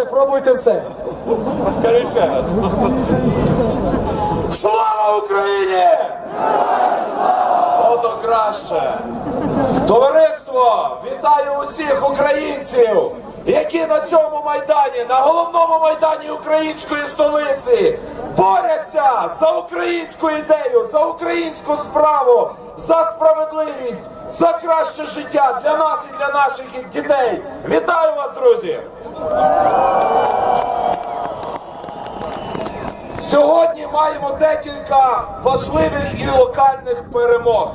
Боже, пробуйте все. Скажи ще раз. Слава Україні! Ото краще. Товариство, вітаю усіх українців, які на цьому майдані, на головному майдані української столиці, борються за українську ідею, за українську справу, за справедливість, за краще життя для нас і для наших дітей. Вітаю вас, друзі! Сьогодні маємо декілька важливих і локальних перемог.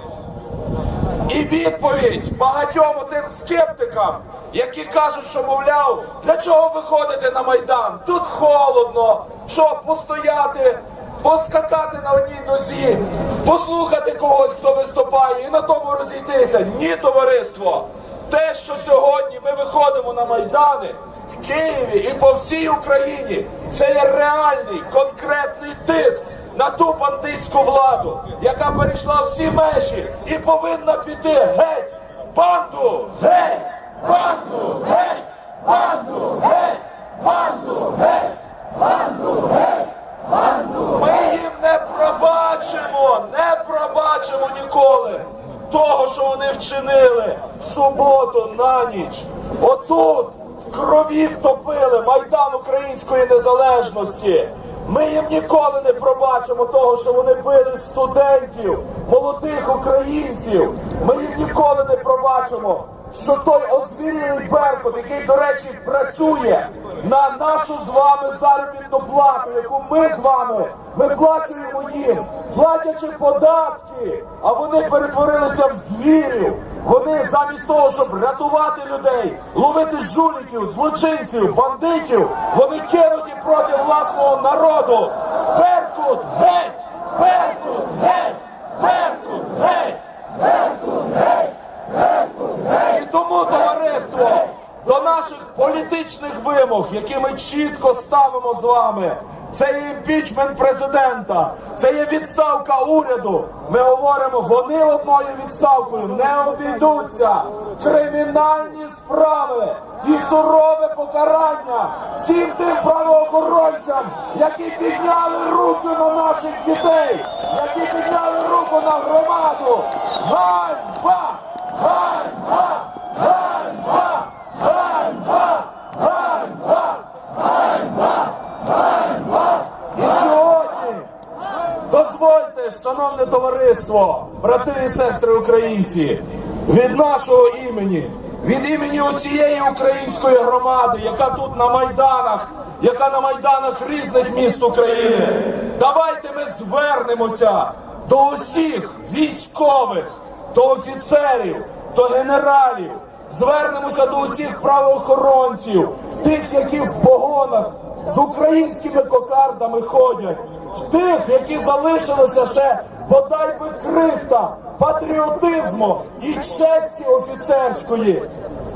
І відповідь багатьом тим скептикам, які кажуть, що мовляв, для чого ви ходите на майдан? Тут холодно, що постояти, поскакати на одній нозі, послухати когось, хто виступає, і на тому розійтися. Ні, товариство. Те, що сьогодні ми виходимо на майдани в Києві і по всій Україні, це є реальний конкретний тиск на ту бандитську владу, яка перейшла всі межі і повинна піти геть! Банду! Геть! Банду! Геть! Банду! Геть! Банду! Геть! Банду! Геть! Банду! Ми їм не пробачимо! Не пробачимо ніколи! Того, що вони вчинили в суботу на ніч. Отут в крові втопили Майдан Української незалежності. Ми їм ніколи не пробачимо того, що вони били студентів, молодих українців. Ми їм ніколи не пробачимо, що той озвірілий Беркут, який, до речі, працює на нашу з вами заробітну плату, яку ми з вами виплачуємо їм, платячи податки, а вони перетворилися в звірів. Вони замість того, щоб рятувати людей, ловити жуліків, злочинців, бандитів, вони кинуті проти власного народу. Беркут, геть! Беркут, геть! Беркут, геть! Беркут, геть! Беркут, геть! І тому, товариство, до наших політичних вимог, які ми чітко ставимо з вами. Це є імпічмент президента, це є відставка уряду. Ми говоримо, вони одною відставкою не обійдуться. Кримінальні справи і сурове покарання всім тим правоохоронцям, які підняли руки на наших дітей, які підняли руку на громаду. Ганьба! Ганьба! Ганьба! Ганьба! Ганьба! І сьогодні дозвольте, шановне товариство, брати і сестри українці, від нашого імені, від імені усієї української громади, яка тут на майданах, яка на майданах різних міст України. Давайте ми звернемося до усіх військових, до офіцерів, до генералів. Звернемося до усіх правоохоронців, тих, які в погонах з українськими кокардами ходять, тих, які залишилися ще бодай би крихта патріотизму і честі офіцерської.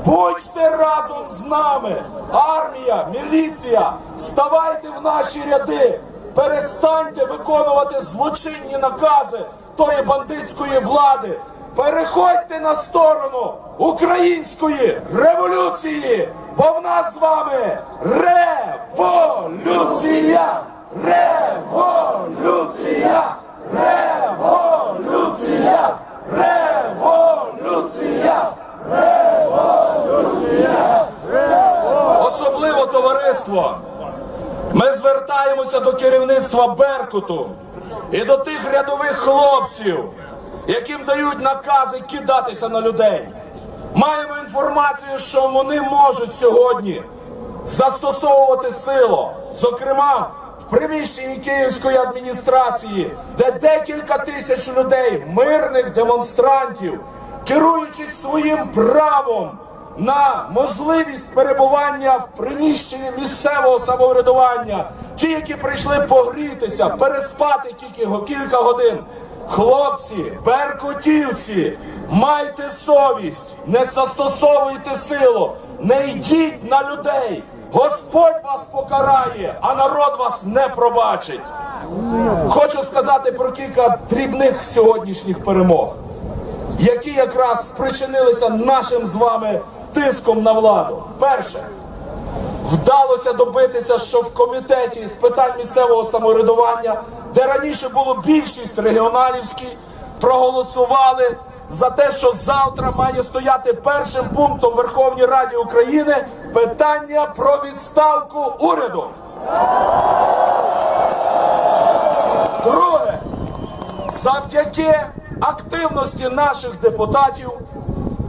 Будьте разом з нами, армія, міліція, ставайте в наші ряди, перестаньте виконувати злочинні накази тої бандитської влади. Переходьте на сторону української революції, бо в нас з вами революція! Революція! Революція! Революція! Революція! Особливо товариство. Ми до керівництва Беркуту і до тих рядових хлопців, яким дають накази кидатися на людей. Маємо інформацію, що вони можуть сьогодні застосовувати силу, зокрема в приміщенні Київської адміністрації, де декілька тисяч людей, мирних демонстрантів, керуючись своїм правом на можливість перебування в приміщенні місцевого самоврядування, ті, які прийшли погрітися, переспати кілька, кілька годин. Хлопці, беркутівці, майте совість, не застосовуйте силу, не йдіть на людей. Господь вас покарає, а народ вас не пробачить. Хочу сказати про кілька дрібних сьогоднішніх перемог, які якраз спричинилися нашим з вами тиском на владу. Перше, вдалося добитися, що в комітеті з питань місцевого самоврядування, де раніше було більшість регіоналівський, проголосували за те, що завтра має стояти першим пунктом Верховній Раді України питання про відставку уряду. Друге, завдяки активності наших депутатів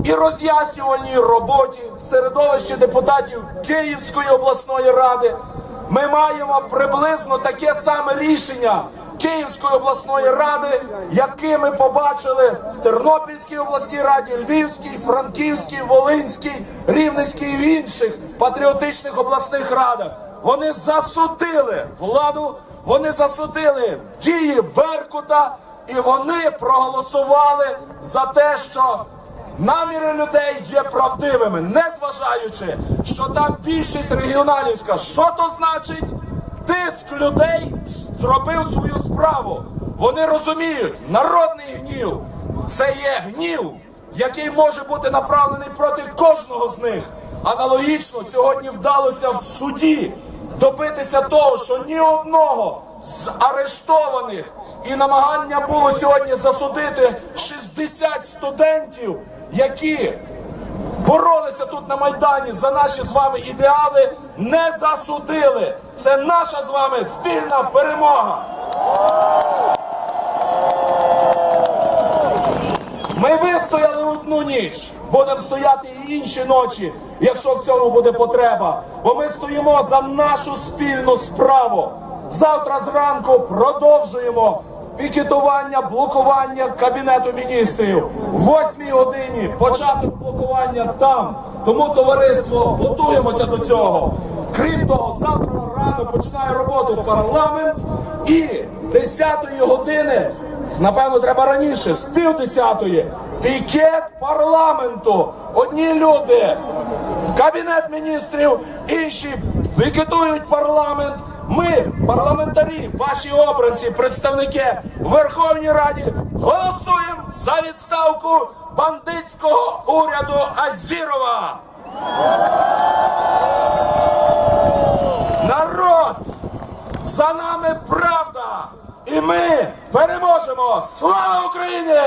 і роз'яснювальній роботі в середовищі депутатів Київської обласної ради ми маємо приблизно таке саме рішення Київської обласної ради, яке ми побачили в Тернопільській обласній раді, Львівській, Франківській, Волинській, Рівненській і інших патріотичних обласних радах. Вони засудили владу, вони засудили дії Беркута, і вони проголосували за те, що наміри людей є правдивими, незважаючи, що там більшість регіоналівська. Що то значить? Тиск людей зробив свою справу. Вони розуміють, народний гнів це є гнів, який може бути направлений проти кожного з них. Аналогічно сьогодні вдалося в суді добитися того, що ні одного з арештованих і намагання було сьогодні засудити 60 студентів, які боролися тут на Майдані за наші з вами ідеали, не засудили. Це наша з вами спільна перемога. Ми вистояли одну ніч, будемо стояти і інші ночі, якщо в цьому буде потреба. Бо ми стоїмо за нашу спільну справу. Завтра зранку продовжуємо пікетування, блокування Кабінету міністрів. В восьмій годині початок блокування там. Тому товариство готуємося до цього. Крім того, завтра рано починає роботу парламент і з 10-ї години Напевно, треба раніше, з пів десятої. Пікет парламенту. Одні люди, кабінет міністрів, інші пікетують парламент. Ми, парламентарі, ваші обранці, представники Верховній Раді, голосуємо за відставку бандитського уряду Азірова. Народ! За нами правда! І ми переможемо! Слава Україні!